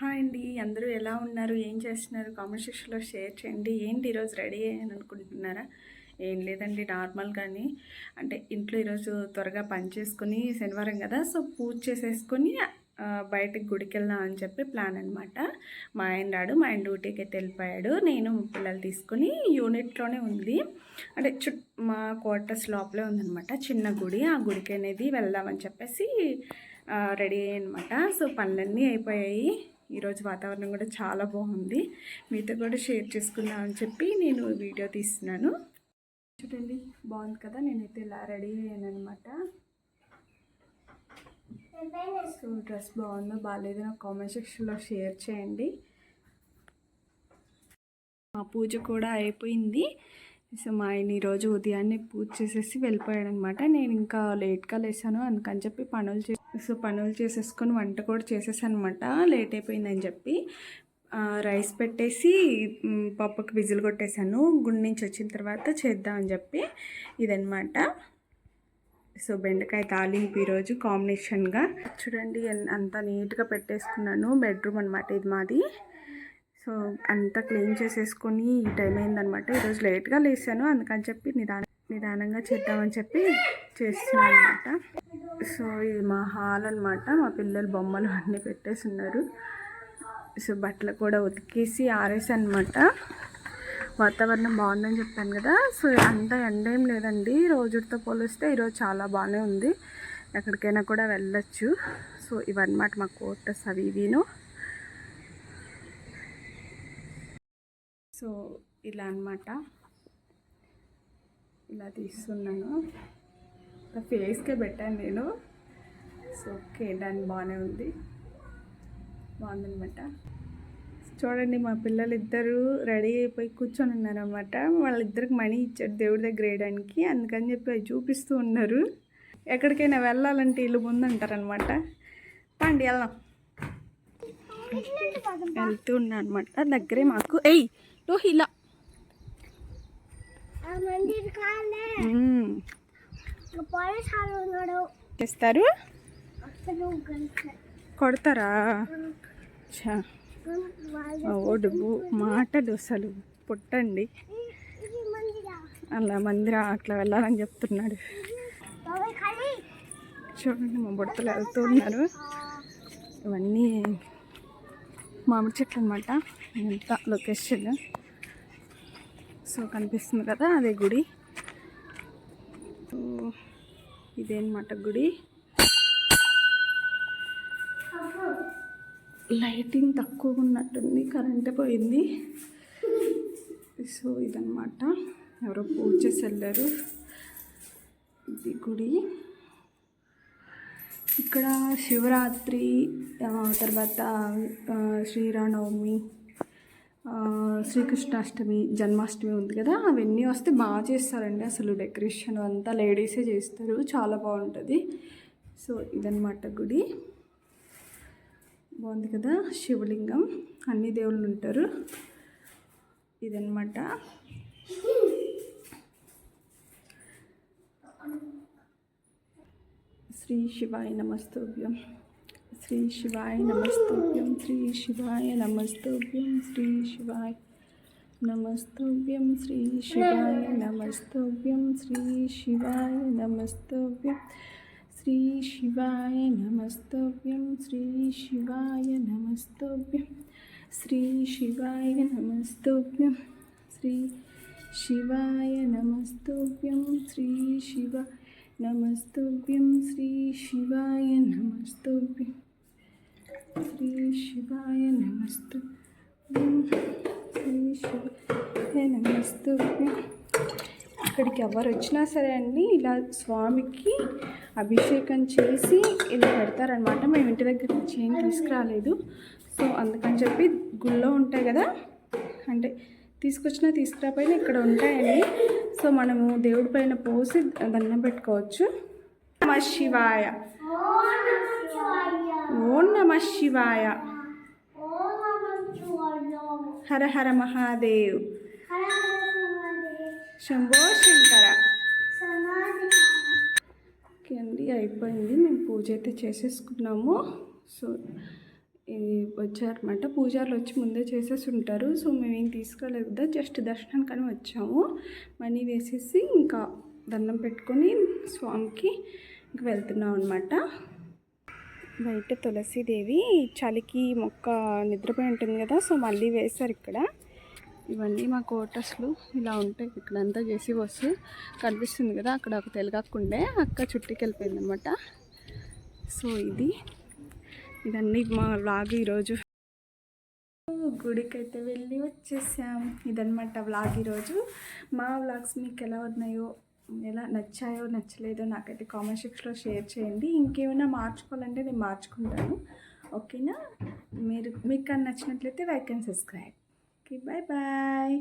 Hi అండి అందరూ ఎలా ఉన్నారు? ఏం చేస్తున్నారు? కామెంట్ సెక్షన్లో షేర్ చేయండి. ఏంటి ఈరోజు రెడీ అయ్యాను అనుకుంటున్నారా? ఏం లేదండి నార్మల్గాని అంటే ఇంట్లో ఈరోజు త్వరగా పని చేసుకుని శనివారం కదా సో పూజ చేసేసుకొని బయటకు గుడికి వెళ్దాం అని చెప్పి ప్లాన్ అనమాట మా ఆయన రాడు మా ఆయన డ్యూటీకి అయితే వెళ్ళిపోయాడు. నేను పిల్లలు తీసుకుని యూనిట్లోనే ఉంది. అంటే చు మా క్వార్టర్స్ లోపలే ఉందనమాట చిన్న గుడి. ఆ గుడికి అనేది వెళ్దామని చెప్పేసి రెడీ అయ్యాయి అనమాట సో పనులన్నీ అయిపోయాయి. ఈరోజు వాతావరణం కూడా చాలా బాగుంది. మీతో కూడా షేర్ చేసుకుందాం అని చెప్పి నేను వీడియో తీస్తున్నాను. చూడండి బాగుంది కదా? నేనైతే ఇలా రెడీ అయ్యాను అనమాట సో డ్రెస్ బాగుందో బాగాలేదో నాకు కామెంట్ సెక్షన్లో షేర్ చేయండి. మా పూజ కూడా అయిపోయింది. సో మా ఆయన ఈరోజు ఉదయాన్నే పూజ చేసేసి వెళ్ళిపోయాడు అనమాట నేను ఇంకా లేట్గా లేసాను అందుకని చెప్పి పనులు చే సో పనులు చేసేసుకొని వంట కూడా చేసేసాను అనమాట లేట్ అయిపోయిందని చెప్పి రైస్ పెట్టేసి పప్పుకి విజిల్ కొట్టేశాను. గుడి నుంచి వచ్చిన తర్వాత చేద్దామని చెప్పి ఇదనమాట. సో బెండకాయ తాలింపు ఈరోజు కాంబినేషన్గా చూడండి అంత నీట్గా పెట్టేసుకున్నాను. బెడ్రూమ్ అనమాట ఇది మాది. సో అంతా క్లీన్ చేసేసుకొని ఈ టైం అయిందనమాట. ఈరోజు లేట్గా లేసాను. అందుకని చెప్పి నిదాన నిదానంగా చేద్దామని చెప్పి చేస్తున్నాను అనమాట సో ఇది మా హాల్ అనమాట మా పిల్లలు బొమ్మలు అన్నీ పెట్టేసి ఉన్నారు సో బట్టలు కూడా ఉతికేసి ఆరేసి అనమాట వాతావరణం బాగుందని చెప్పాను కదా. సో అంత ఎండ ఏం లేదండి. రోజుతో పోలిస్తే ఈరోజు చాలా బాగానే ఉంది. ఎక్కడికైనా కూడా వెళ్ళొచ్చు. సో ఇవన్నమాట మా కోటస్ అవి ఇవిను. సో ఇలా అన్నమాట. ఇలా తీస్తున్నాను. ఫేస్కే పెట్టాను నేను. సో ఓకే దాన్ని బాగానే ఉంది. బాగుందనమాట చూడండి మా పిల్లలు ఇద్దరు రెడీ అయిపోయి కూర్చొని ఉన్నారనమాట వాళ్ళిద్దరికి మనీ ఇచ్చారు దేవుడి దగ్గర వేయడానికి. అందుకని చెప్పి అవి చూపిస్తూ ఉన్నారు. ఎక్కడికైనా వెళ్ళాలంటే ఇల్లు ముందంటారనమాట పండి వెళ్దాం. వెళ్తూ ఉన్నా అనమాట దగ్గరే మాకు. ఎయ్ మ్మ్. చేస్తారు కొడతారా? చా ఓడుగు మాటలు అసలు. పుట్టండి. అలా మందిరా అట్లా వెళ్ళాలని చెప్తున్నాడు. చూడండి మా బుడతలు వెళ్తూ ఉన్నారు. ఇవన్నీ మామిడి చెట్లు అనమాట ఎంత లొకేషన్ సో కనిపిస్తుంది కదా అదే గుడి. సో ఇదేనమాట గుడి. లైటింగ్ తక్కువగా ఉన్నట్టుంది కరెంట్ పోయింది. సో ఇదన్నమాట. ఎవరో పూజ చేసి వెళ్ళారు. ఇది గుడి. ఇక్కడ శివరాత్రి తర్వాత శ్రీరామనవమి శ్రీకృష్ణాష్టమి జన్మాష్టమి ఉంది కదా అవన్నీ వస్తే బాగా చేస్తారండి. అసలు డెకరేషన్ అంతా లేడీసే చేస్తారు. చాలా బాగుంటుంది. సో ఇదన్నమాట గుడి. బాగుంది కదా శివలింగం. అన్ని దేవుళ్ళు ఉంటారు. ఇదన్నమాట. శ్రీ శివాయ నమస్తోభ్యం శ్రీ శివాయ నమస్తోభ్యం శ్రీ శివాయ నమస్తోభ్యం శ్రీ శివాయ నమస్తోభ్యం శ్రీ శివాయ నమస్తోభ్యం శ్రీ శివాయ నమస్తోభ్యం శ్రీ శివాయ నమస్తోభ్యం శ్రీ శివాయ నమస్తోభ్యం శ్రీ శివాయ నమస్తోభ్యం శ్రీ శివాయ నమస్తోభ్యం శ్రీ శివ నమస్తోభ్యం శ్రీ శివాయ నమస్తోభ్యం శ్రీ శివాయ నమస్తోభ్యం శ్రీ శివాయ నమస్తోభ్యం ఇక్కడికి ఎవరు వచ్చినా సరే అండి ఇలా స్వామికి అభిషేకం చేసి ఇలా పెడతారనమాట మేము ఇంటి దగ్గర నుంచి ఏం తీసుకురాలేదు. సో అందుకని చెప్పి గుళ్ళో ఉంటాయి కదా అంటే తీసుకొచ్చినా తీసుకురాపోయినా ఇక్కడ ఉంటాయండి. సో మనము దేవుడి పైన పోసి దండం పెట్టుకోవచ్చు. నమ శివాయ. ఓం నమ శివాయ. హర హర మహాదేవ్. శంభో శంకర. ఓకే అండి అయిపోయింది. మేము పూజ అయితే చేసేసుకున్నాము. సో ఇది వచ్చారనమాట పూజారులు వచ్చి ముందే చేసేసి ఉంటారు సో మేమేం తీసుకోలేదు. కదా జస్ట్ దర్శనానికని వచ్చాము. మనీ వేసేసి ఇంకా దండం పెట్టుకొని స్వామికి ఇంక వెళ్తున్నాం అనమాట బయట తులసీదేవి చలికి మొక్క నిద్రపోయి ఉంటుంది కదా సో మళ్ళీ వేశారు ఇక్కడ. ఇవన్నీ మా కోటస్లు ఇలా ఉంటాయి. ఇక్కడంతా చేసి వస్తు కనిపిస్తుంది కదా అక్కడ ఒక తెలుగక్కుండే అక్క చుట్టుకెళ్ళిపోయింది అనమాట సో ఇది ఇదన్నీ మా వ్లాగ్ ఈరోజు. గుడికి అయితే వెళ్ళి వచ్చేసాం. ఇదనమాట వ్లాగ్ ఈరోజు. మా వ్లాగ్స్ మీకు ఎలా ఉన్నాయో ఎలా నచ్చాయో నచ్చలేదో నాకైతే కామెంట్ సెక్షన్లో షేర్ చేయండి. ఇంకేమైనా మార్చుకోవాలంటే నేను మార్చుకుంటాను. ఓకేనా? మీరు మీకు కానీ నచ్చినట్లయితే like and subscribe okay bye bye